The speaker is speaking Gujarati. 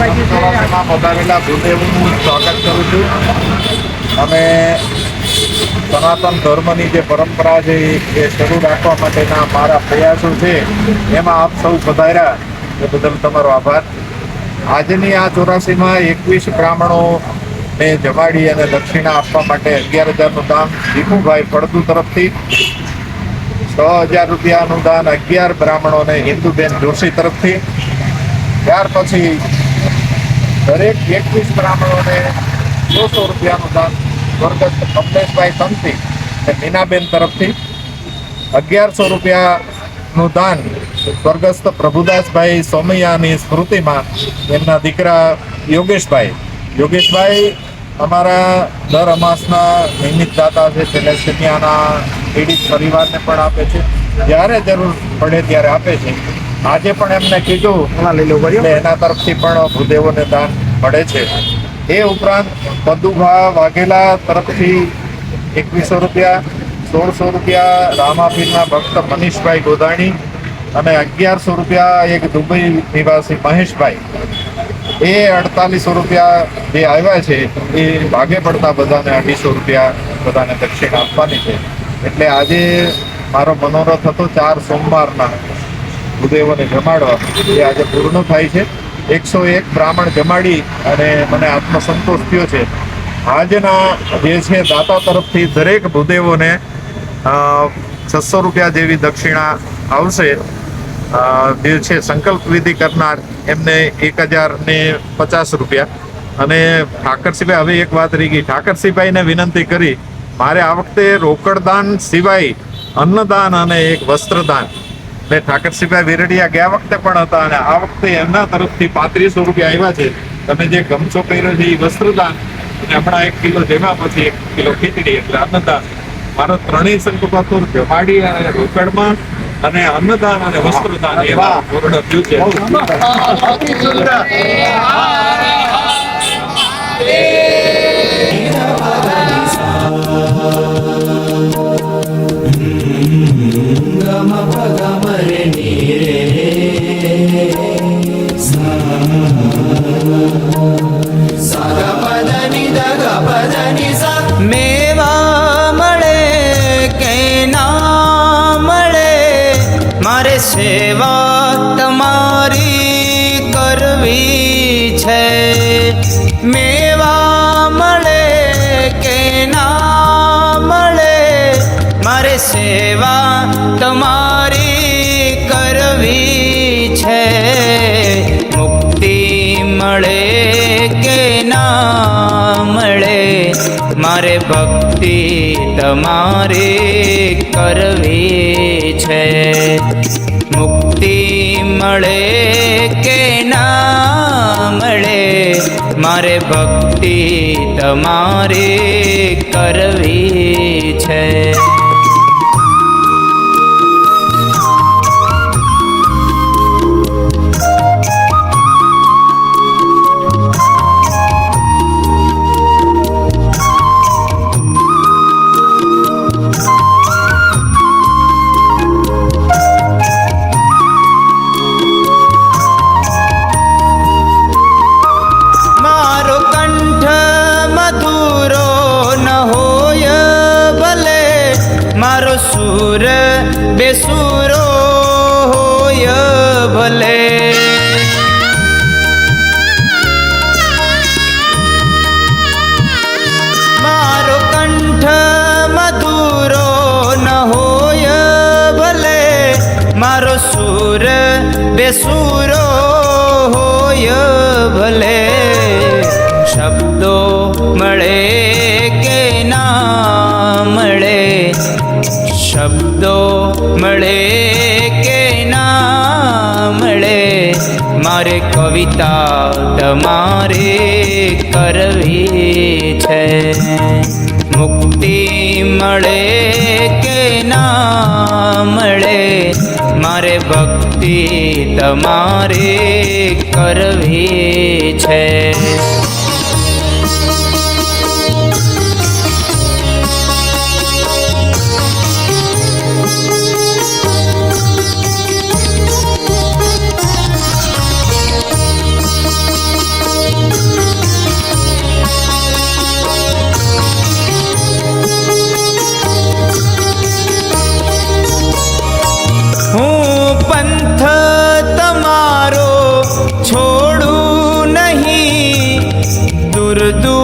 ધર્મશાળામાં પધારેલા ભૂદેવનું સ્વાગત કરું છું. અને સનાતન ધર્મની જે પરંપરા છે એ શરૂ રાખવા માટેના મારા પ્રયાસો છે, એમાં આપ સૌ પધાર્યા. એ બદલ તમારો આભાર. આજની આ ચોરાસીમાં એકવીસ બ્રાહ્મણો ને જમાડી અને દક્ષિણા આપવા માટે અગિયાર હજારનું દાન દીપુભાઈ ફળદુ તરફથી. છ હજાર રૂપિયાનું દાન અગિયાર બ્રાહ્મણોને હિન્દુબેન જોશી તરફથી. ત્યાર પછી દરેક એકવીસ બ્રાહ્મણોને સોસો રૂપિયાનું દાન સ્વર્ગસ્થ કમલેશભાઈ તંતી અને મીનાબેન તરફથી. અગિયારસો રૂપિયાનું દાન સ્વર્ગસ્થ પ્રભુદાસભાઈ સોમૈયાની સ્મૃતિમાં એમના દીકરા યોગેશભાઈ. યોગેશભાઈ, અમારા દર અમાસના નિયમિત દાતા છે તેલેસેમિયાના પીડિત પરિવારને પણ આપે છે. જ્યારે જરૂર પડે ત્યારે આપે છે. આજે પણ એમને કીધું એના તરફથી પણ ભૂદેવોને દાન મળે છે. એ ઉપરાંત પદુભા વાઘેલા તરફથી એકવીસો રૂપિયા સોળસો રૂપિયા રામાપીરના ભક્ત મનીષભાઈ ગોધાણી અને અગિયારસો રૂપિયા એક દુબઈ નિવાસી મહેશભાઈ. એ અડતાલીસો રૂપિયા જે આવ્યા છે એ ભાગે પડતા બધાને અઢીસો રૂપિયા બધાને દક્ષિણ આપવાની છે. એટલે આજે મારો મનોરથ હતો ચાર સોમવારના. ભૂદેવોને જમાડવા એ આજે પૂર્ણ થાય છે. એકસો એક બ્રાહ્મણ જમાડી અને મને આત્મસંતોષ થયો છે. આજના જે છે દાતા તરફથી દરેક ભૂદેવોને છસો રૂપિયા જેવી દક્ષિણા આવશે. જે છે સંકલ્પ વિધિ કરનાર એમને એક હજાર ને પચાસ રૂપિયા. અને ઠાકરસિંહભાઈ, હવે એક વાત રહી ગઈ. ઠાકરસિંહભાઈને વિનંતી કરી, મારે આ વખતે રોકડદાન સિવાય અન્નદાન અને એક વસ્ત્રદાન ને ઠાકરસિંહભાઈ વિરડિયા ગયા વખતે પણ હતા અને આ વખતે એમના તરફથી પાંત્રીસો રૂપિયા આવ્યા છે. તમે જે ગમછો કર્યો છે એ વસ્ત્રદાન અને હમણાં એક કિલો જેમાં પછી એક કિલો ખીચડી એટલે અન્નદાન. મારો ત્રણેય સંકલ્પ જમાડી અને રોકડમાં અને અન્નદાન અને વસ્ત્રદાન એવા પૂર્ણ થયું છે. મેવા મળે કે ના મળે? મારે સેવા તમારી કરવી છે. મેવા મળે કે ના મળે? મારે સેવા તમારી કરવી છે. મુક્તિ મળે કે ના મળે? મારે ભક્તિ તમારે કરવી છે. મુક્તિ મળે કે ના મળે, મારે ભક્તિ તમારે કરવી છે. બેસુરો હોય ભલે. મારો કંઠ મધુરો ન હોય ભલે. મારો સુર બેસુરો હોય ભલે. શબ્દો મળે મારે કવિતા તમારે કરવી છે. મુક્તિ મળે કે ના મળે? મારે ભક્તિ તમારે કરવી છે. પંથ તમારો છોડું નહીં. દુર્દુ